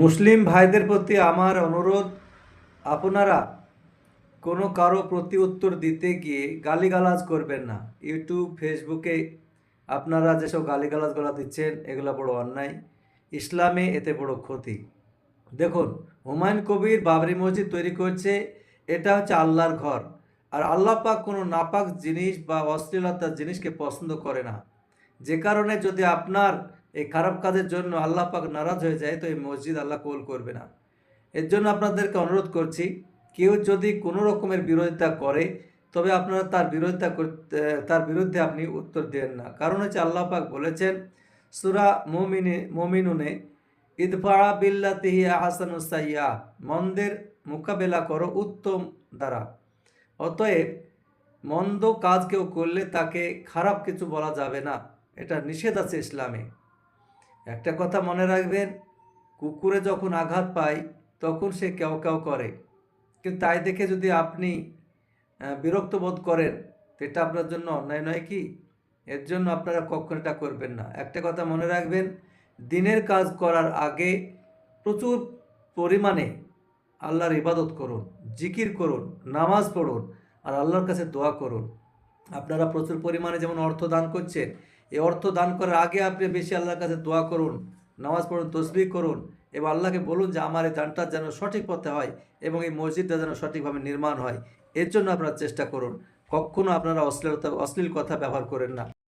মুসলিম ভাইদের প্রতি আমার অনুরোধ, আপনারা কোনো কারও প্রতি উত্তর দিতে গিয়ে গালিগালাজ করবেন না। ইউটিউব, ফেসবুকে আপনারা যেসব গালিগালাজগুলো দিচ্ছেন, এগুলো বড় অন্যায়। ইসলামে এতে বড় ক্ষতি। দেখুন, হুমায়ুন কবির বাবরি মসজিদ তৈরি করছে, এটা হচ্ছে আল্লাহর ঘর। আর আল্লাহ পাক কোনো নাপাক জিনিস বা অশ্লীলতার জিনিসকে পছন্দ করে না। যে কারণে যদি আপনার এই খারাপ কাজের জন্য আল্লাহ পাক নারাজ হয়ে যায়, তো এই মসজিদ আল্লাহ কবুল করবে না। এর জন্য আপনাদেরকে অনুরোধ করছি, কেউ যদি কোনো রকমের বিরোধিতা করে, তবে আপনারা তার বিরোধিতা করতে তার বিরুদ্ধে আপনি উত্তর দেন না। কারণ হচ্ছে আল্লাহ পাক বলেছেন, সুরা মমিনে, মমিনুনে, ইদফা বিল্লাতিহি আহসানুসাইয়া মন্দের মোকাবেলা করো উত্তম দ্বারা। অতএব, মন্দ কাজ কেউ করলে তাকে খারাপ কিছু বলা যাবে না। এটা নিষেধ আছে ইসলামে। একটা কথা মনে রাখবেন, কুকুরে যখন আঘাত পায়, তখন সে কেউ কেউ করে। কিন্তু তাই দেখে যদি আপনি বিরক্ত বোধ করেন এটা আপনার জন্য অন্যায় নয় কি? এর জন্য আপনারা কখনো এটা করবেন না। একটা কথা মনে রাখবেন, দিনের কাজ করার আগে প্রচুর পরিমাণে আল্লাহর ইবাদত করুন, জিকির করুন, নামাজ পড়ুন, আর আল্লাহর কাছে দোয়া করুন। আপনারা প্রচুর পরিমাণে যেমন অর্থ দান করছেন এই অর্থ দান করার আগে আপনি বেশি আল্লাহর কাছে দোয়া করুন, নামাজ পড়ুন তসবি করুন, এবং আল্লাহকে বলুন যে আমার এই দানটা যেন সঠিক পথে হয় এবং এই মসজিদটা যেন সঠিকভাবে নির্মাণ হয়। এর জন্য আপনারা চেষ্টা করুন। কখনও আপনারা অশ্লীলতা, অশ্লীল কথা ব্যবহার করেন না।